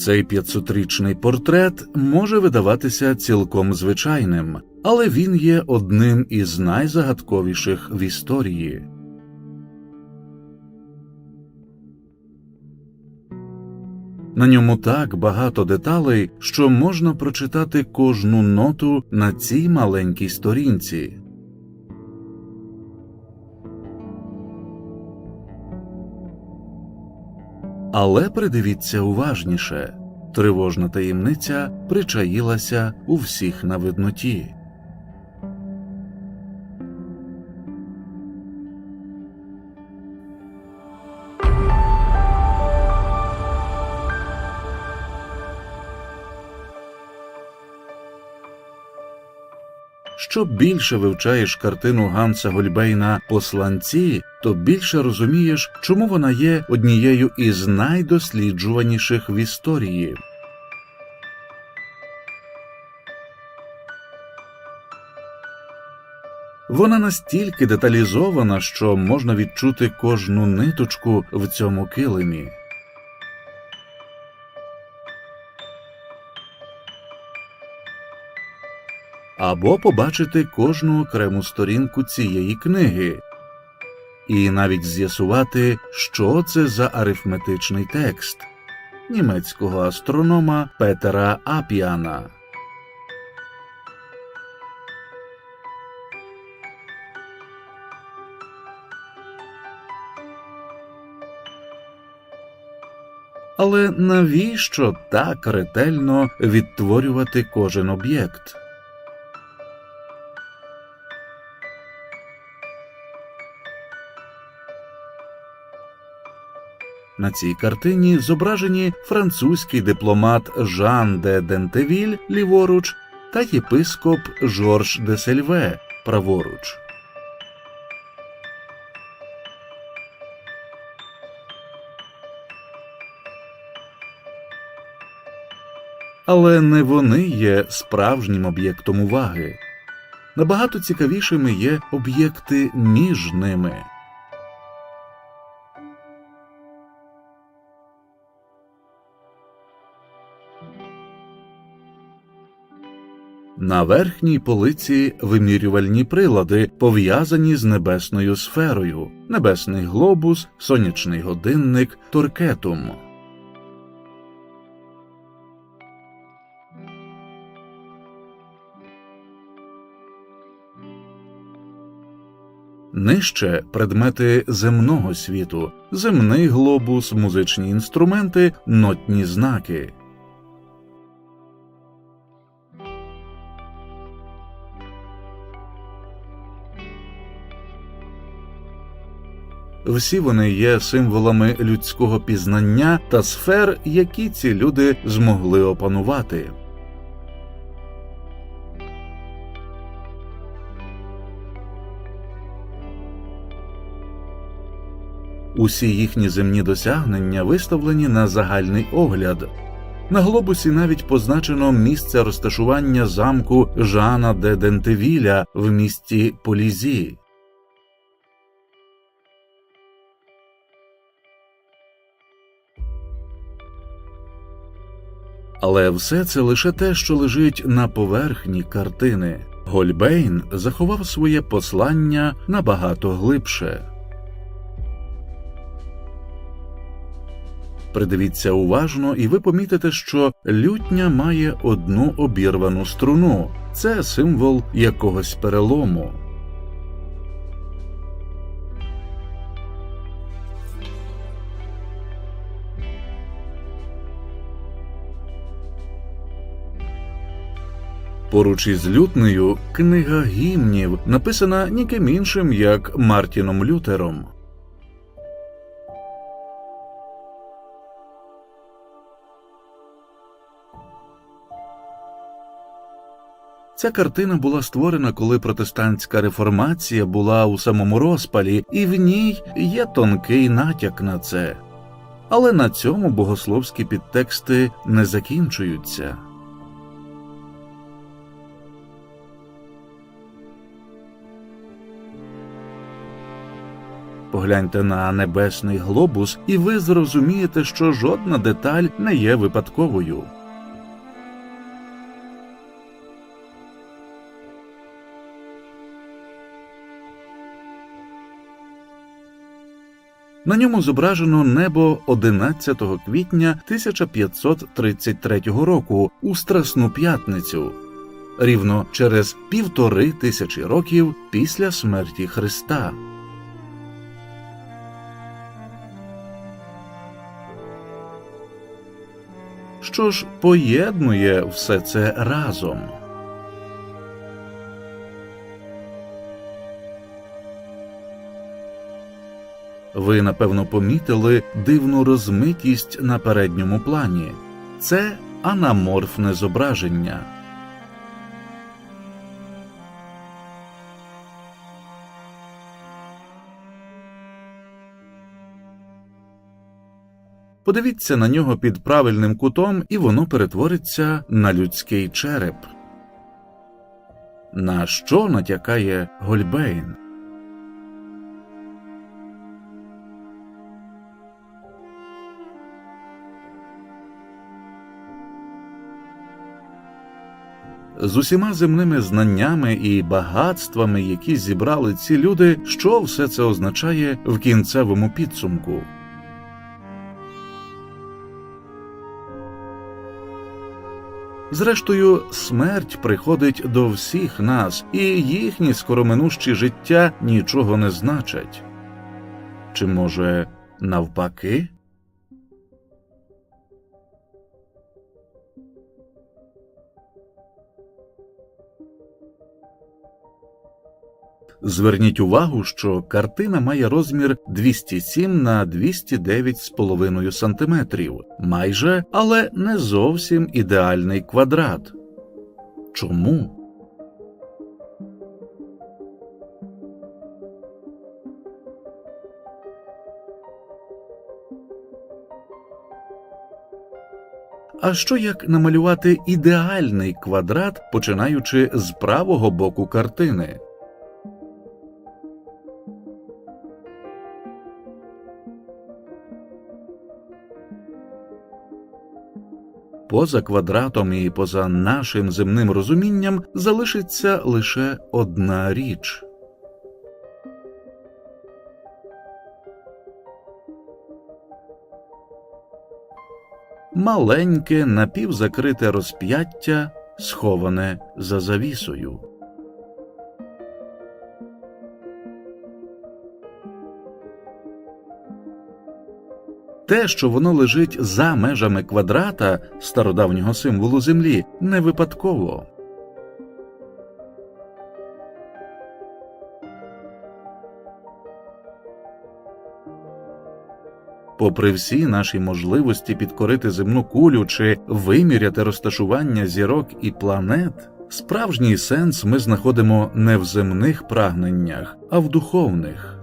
Цей 500-річний портрет може видаватися цілком звичайним, але він є одним із найзагадковіших в історії. На ньому так багато деталей, що можна прочитати кожну ноту на цій маленькій сторінці. Але придивіться уважніше тривожна таємниця причаїлася у всіх на видноті. Що більше вивчаєш картину Ганса Гольбейна Посланці, то більше розумієш, чому вона є однією із найдосліджуваніших в історії. Вона настільки деталізована, що можна відчути кожну ниточку в цьому килимі. Або побачити кожну окрему сторінку цієї книги, і навіть з'ясувати, що це за арифметичний текст німецького астронома Петера Апіана. Але навіщо так ретельно відтворювати кожен об'єкт? На цій картині зображені французький дипломат Жан де Дентевіль ліворуч та єпископ Жорж де Сельве праворуч. Але не вони є справжнім об'єктом уваги. Набагато цікавішими є об'єкти між ними. На верхній полиці вимірювальні прилади, пов'язані з небесною сферою, небесний глобус, сонячний годинник, торкетум. Нижче предмети земного світу, земний глобус, музичні інструменти, нотні знаки. Всі вони є символами людського пізнання та сфер, які ці люди змогли опанувати. Усі їхні земні досягнення виставлені на загальний огляд. На глобусі навіть позначено місце розташування замку Жана де Дентевіля в місті Полізі. Але все це лише те, що лежить на поверхні картини. Гольбейн заховав своє послання набагато глибше. Придивіться уважно, і ви помітите, що лютня має одну обірвану струну це символ якогось перелому. Поруч із лютнею книга гімнів, написана ніким іншим як Мартіном Лютером. Ця картина була створена, коли протестантська реформація була у самому розпалі, і в ній є тонкий натяк на це. Але на цьому богословські підтексти не закінчуються. Погляньте на небесний глобус, і ви зрозумієте, що жодна деталь не є випадковою. На ньому зображено небо 11 квітня 1533 року у Страсну п'ятницю, рівно через півтори тисячі років після смерті Христа. Що ж поєднує все це разом? Ви напевно помітили дивну розмитість на передньому плані. Це анаморфне зображення. Подивіться на нього під правильним кутом, і воно перетвориться на людський череп. На що натякає Гольбейн? з усіма земними знаннями і багатствами, які зібрали ці люди, що все це означає в кінцевому підсумку. Зрештою, смерть приходить до всіх нас, і їхні скороминущі життя нічого не значать. Чи може навпаки? Зверніть увагу, що картина має розмір 207 на 209,5 см, майже, але не зовсім ідеальний квадрат. Чому? А що як намалювати ідеальний квадрат, починаючи з правого боку картини? Поза квадратом і поза нашим земним розумінням залишиться лише одна річ. Маленьке напівзакрите розп'яття, сховане за завісою. Те, що воно лежить за межами квадрата стародавнього символу Землі, не випадково. Попри всі наші можливості підкорити земну кулю чи виміряти розташування зірок і планет, справжній сенс ми знаходимо не в земних прагненнях, а в духовних.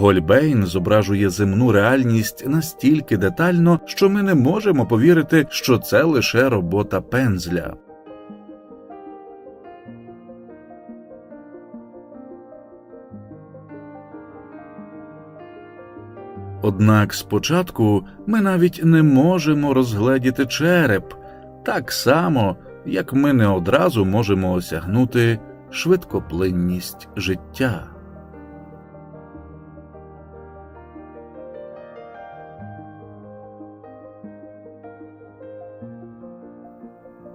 Гольбейн зображує земну реальність настільки детально, що ми не можемо повірити, що це лише робота пензля. Однак спочатку ми навіть не можемо розгледіти череп так само, як ми не одразу можемо осягнути швидкоплинність життя.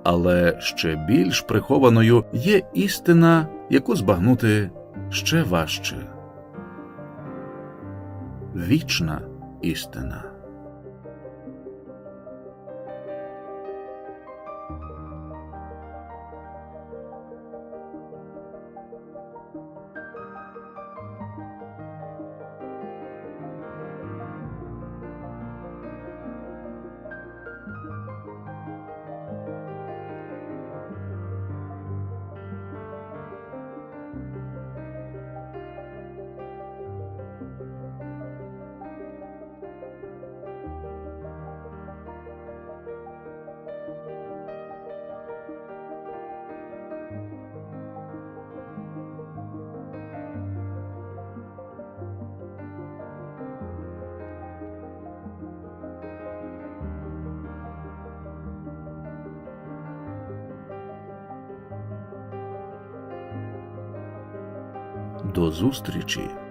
Але ще більш прихованою є істина, яку збагнути ще важче вічна істина. До зустрічі!